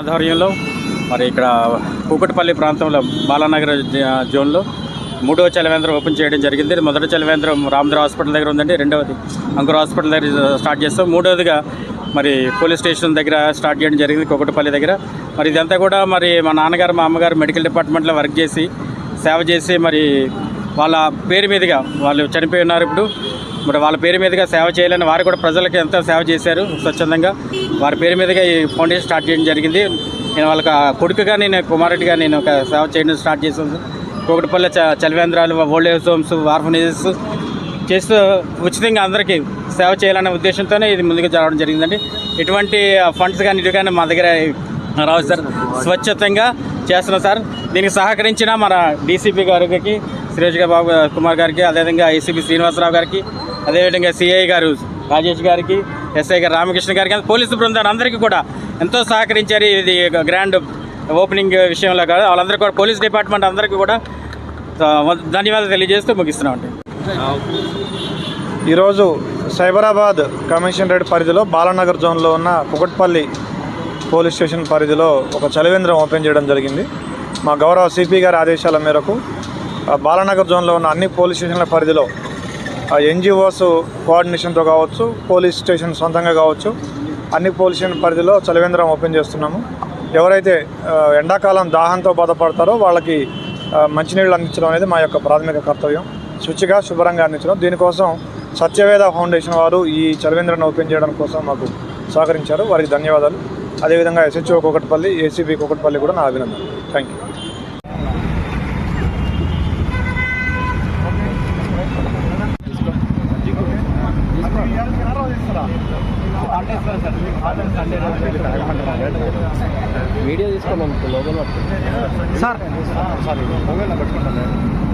ఆధ్వర్యంలో మరి ఇక్కడ కూకట్పల్లి ప్రాంతంలో బాలానగర్ జోన్లో మూడవ చలవేంద్రం ఓపెన్ చేయడం జరిగింది. మొదటి చలవేంద్రం రామధర హాస్పిటల్ దగ్గర ఉందండి. రెండవది అంకుర హాస్పిటల్ దగ్గర స్టార్ట్ చేస్తాం. మూడవదిగా మరి పోలీస్ స్టేషన్ దగ్గర స్టార్ట్ చేయడం జరిగింది కూకట్పల్లి దగ్గర. మరి ఇదంతా కూడా మరి మా నాన్నగారు మా అమ్మగారు మెడికల్ డిపార్ట్మెంట్లో వర్క్ చేసి సేవ చేసి మరి వాళ్ళ పేరు మీదుగా వాళ్ళు చనిపోయి ఉన్నారు ఇప్పుడు. మరి వాళ్ళ పేరు మీదుగా సేవ చేయాలని వారు కూడా ప్రజలకు ఎంతో సేవ చేశారు స్వచ్ఛందంగా. వారి పేరు మీదుగా ఈ ఫౌండేషన్ స్టార్ట్ చేయడం జరిగింది. నేను వాళ్ళకి ఆ కొడుకుగా నేను కుమారుడిగా నేను ఒక సేవ చేయడం స్టార్ట్ చేశాను. కోకటిపల్లి చ చలివేంద్రాలు ఓల్డ్ ఏజ్ హోమ్స్ ఆర్ఫనేజెస్ చేస్తూ ఉచితంగా అందరికీ సేవ చేయాలనే ఉద్దేశంతోనే ఇది ముందుకు జరగడం జరిగిందండి. ఎటువంటి ఫండ్స్ కానీ ఇటు కానీ మా దగ్గర రావు సార్. స్వచ్ఛతంగా చేస్తున్నాం సార్. దీనికి సహకరించిన మన డీసీపీ గారికి సురేష్ గారు బాబు కుమార్ గారికి అదేవిధంగా ఏసీపీ శ్రీనివాసరావు గారికి అదేవిధంగా సిఐ గారు రాజేష్ గారికి ఎస్ఐ గారు రామకృష్ణ గారికి పోలీసు బృందాన్ని అందరికీ కూడా ఎంతో సహకరించారు. ఇది గ్రాండ్ ఓపెనింగ్ విషయంలో కాదు వాళ్ళందరికీ కూడా పోలీస్ డిపార్ట్మెంట్ అందరికీ కూడా ధన్యవాదాలు తెలియజేస్తూ ముగిస్తున్నామండి ఈరోజు సైబరాబాద్ కమిషనరేట్ పరిధిలో బాలానగర్ జోన్లో ఉన్న కుకట్పల్లి పోలీస్ స్టేషన్ పరిధిలో ఒక చలివేంద్రం ఓపెన్ చేయడం జరిగింది. మా గౌరవ సిపి గారి ఆదేశాల మేరకు బాలానగర్ జోన్లో ఉన్న అన్ని పోలీస్ స్టేషన్ల పరిధిలో ఎన్జిఓస్ కోఆర్డినేషన్తో కావచ్చు పోలీస్ స్టేషన్ సొంతంగా కావచ్చు అన్ని పోలీస్ స్టేషన్ పరిధిలో చలివేంద్రం ఓపెన్ చేస్తున్నాము. ఎవరైతే ఎండాకాలం దాహంతో బాధపడతారో వాళ్ళకి మంచినీళ్ళు అందించడం అనేది మా యొక్క ప్రాథమిక కర్తవ్యం. శుచిగా శుభ్రంగా అందించడం. దీనికోసం సత్యవేద ఫౌండేషన్ వారు ఈ చలివేంద్రాన్ని ఓపెన్ చేయడం కోసం మాకు సహకరించారు. వారికి ధన్యవాదాలు. అదేవిధంగా ఎస్హెచ్ఓ కోకట్పల్లి ఏసీబీ కోకట్పల్లి కూడా నా అభినందనలు. థ్యాంక్ యూ వీడియో తీసుకోమని లోపల పట్టుకో సార్. సార్ మొబైల్ పెట్టుకుంటాను.